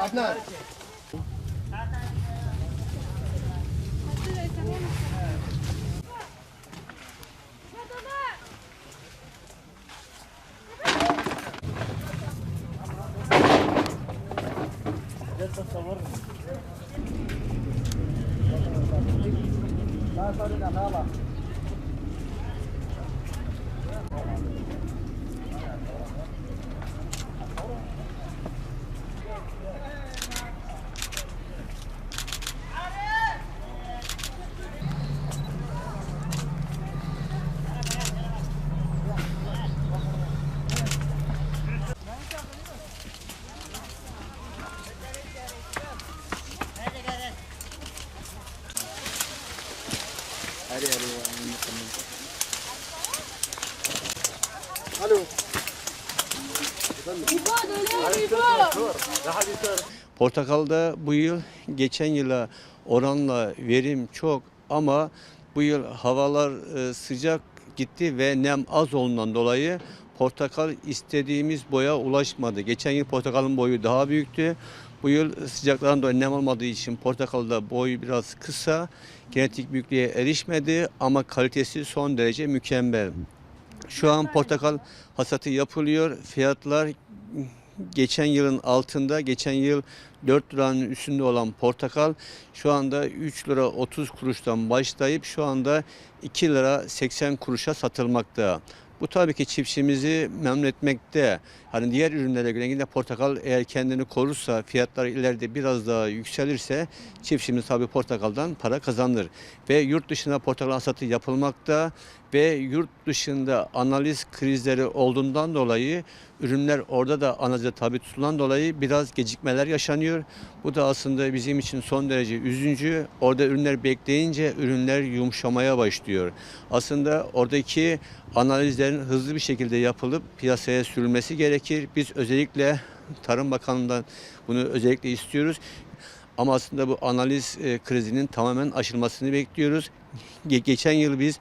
عدنان لا تريد أن أرى Portakalda bu yıl geçen yıla oranla verim çok ama bu yıl havalar e, sıcak gitti ve nem az olduğundan dolayı portakal istediğimiz boya ulaşmadı. Geçen yıl portakalın boyu daha büyüktü. Bu yıl sıcaklardan dolayı nem olmadığı için portakalda boyu biraz kısa. Genetik büyüklüğe erişmedi ama kalitesi son derece mükemmel. Şu an portakal hasatı yapılıyor. Fiyatlar geçen yılın altında, geçen yıl 4 liranın üstünde olan portakal şu anda 3 lira 30 kuruştan başlayıp şu anda 2 lira 80 kuruşa satılmakta. Bu tabii ki çiftçimizi memnun etmekte. Hani diğer ürünlere göre yine portakal eğer kendini korursa, fiyatlar ileride biraz daha yükselirse çiftçimiz tabii portakaldan para kazanır. Ve yurt dışına portakal hasatı yapılmakta ve yurt dışında analiz krizleri olduğundan dolayı ürünler orada da analize tabi tutulan dolayı biraz gecikmeler yaşanıyor. Bu da aslında bizim için son derece üzücü. Orada ürünler bekleyince ürünler yumuşamaya başlıyor. Aslında oradaki analizlerin hızlı bir şekilde yapılıp piyasaya sürülmesi gerekir. Biz özellikle Tarım Bakanlığı'ndan bunu özellikle istiyoruz. Ama aslında bu analiz e, krizinin tamamen aşılmasını bekliyoruz. Ge- geçen yıl biz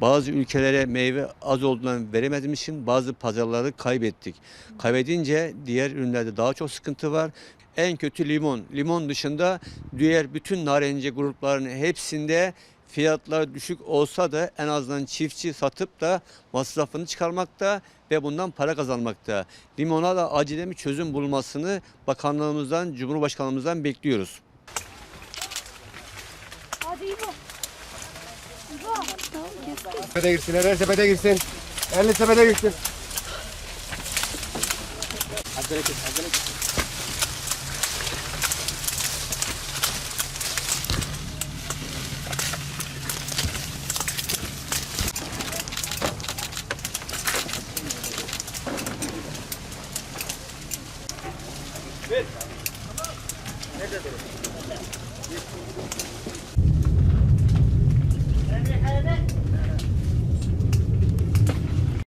bazı ülkelere meyve az olduğundan veremediğimiz için bazı pazarları kaybettik. Kaybedince diğer ürünlerde daha çok sıkıntı var. En kötü limon. Limon dışında diğer bütün narenciye gruplarının hepsinde fiyatlar düşük olsa da en azından çiftçi satıp da masrafını çıkarmakta ve bundan para kazanmakta. Limona da acilen bir çözüm bulmasını bakanlığımızdan, Cumhurbaşkanımızdan bekliyoruz. Hadi. İbo. Sepete girsin, her sepete girsin. Elli sepete girsin. Acele et, acele et. Nerede?